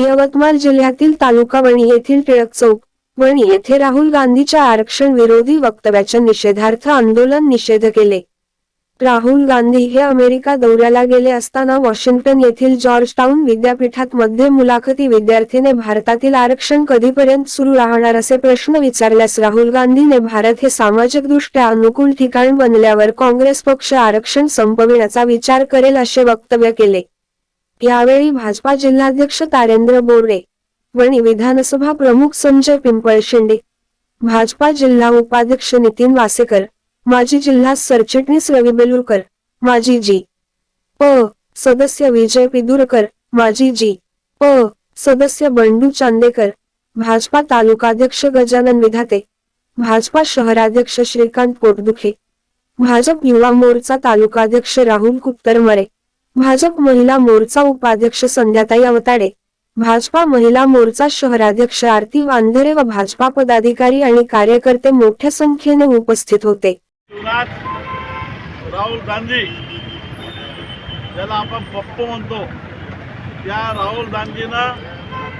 यवतमाळ जिल्ह्यातील तालुका वणी येथील टिळक चौक वणी येथे राहुल गांधीच्या आरक्षण विरोधी वक्तव्याच्या निषेधार्थ आंदोलन निषेध केले. राहुल गांधी हे अमेरिका दौऱ्याला गेले असताना वॉशिंग्टन येथील जॉर्ज टाउन विद्यापीठात मध्ये मुलाखती विद्यार्थीने भारतातील आरक्षण कधीपर्यंत सुरू राहणार असे प्रश्न विचारल्यास राहुल गांधीने भारत हे सामाजिकदृष्ट्या अनुकूल ठिकाण बनल्यावर काँग्रेस पक्ष आरक्षण संपविण्याचा विचार करेल असे वक्तव्य केले. यावेळी भाजपा जिल्हाध्यक्ष तारेंद्र बोर्डे वणी विधानसभा प्रमुख संजय पिंपळशेंडे भाजपा जिल्हा उपाध्यक्ष नितीन वासेकर माजी जिल्हा सरचिटणीस रवी बेलुरकर माजी जी. प. सदस्य विजय पिदुरकर माजी जी. प. सदस्य बंडू चांदेकर भाजपा तालुकाध्यक्ष गजानन विधाते भाजपा शहराध्यक्ष श्रीकांत पोटदुखे भाजप युवा मोर्चा तालुकाध्यक्ष राहुल कुत्तरमरे भाजप महिला मोर्चा उपाध्यक्ष संध्याताई अवताडे भाजपा महिला मोर्चा शहराध्यक्ष आरती वांधरे व भाजपा पदाधिकारी आणि कार्यकर्ते मोठ्या संख्येने उपस्थित होते. राहुल गांधी ज्याला आपण पप्पू म्हणतो त्या राहुल गांधीनं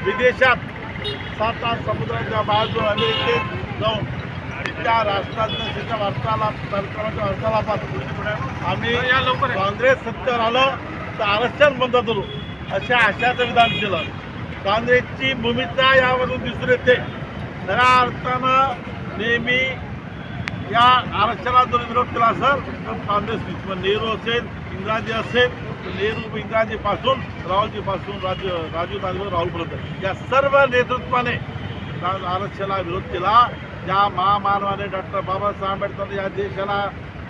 विदेशात सात आठ समुद्राच्या बाजूला अमेरिकेत जाऊन त्या राष्ट्रातनं त्याच्या वार्तालाप सरकारच्या वार्तालापात आम्ही काँग्रेस सत्तेवर आलं तर आरक्षण बंद करू अशा आशाचं विधान केलं. काँग्रेसची भूमिका यामधून दिसून येते. खऱ्या अर्थानं नेहमी या आरक्षणाला जर विरोध केला असेल तर काँग्रेस मग नेहरू असेल इंदिराजी असेल तर नेहरू इंदिराजीपासून राहुलजीपासून राजू राजीव गांधी राहुलपर्यंत या सर्व नेतृत्वाने आरक्षणाला विरोध केला. ज्या महामानवाने डॉक्टर बाबासाहेब आंबेडकर या देशाला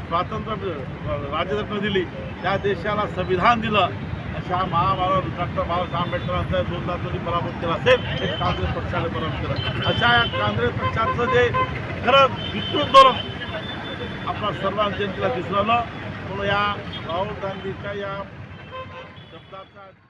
स्वातंत्र्य राज्यरत्न दिली. त्या देशाला संविधान दिलं. अशा महामानव डॉक्टर बाबासाहेब आंबेडकरांचा दोनदा तुम्ही पराभूत केला असेल हे काँग्रेस पक्षाने पराभूत केला. अशा या काँग्रेस पक्षाचं जे खरं विस्तृत धोरण आपल्या सर्वांच्या जनतेला दिसलं म्हणून या राहुल गांधीच्या या शब्दाचा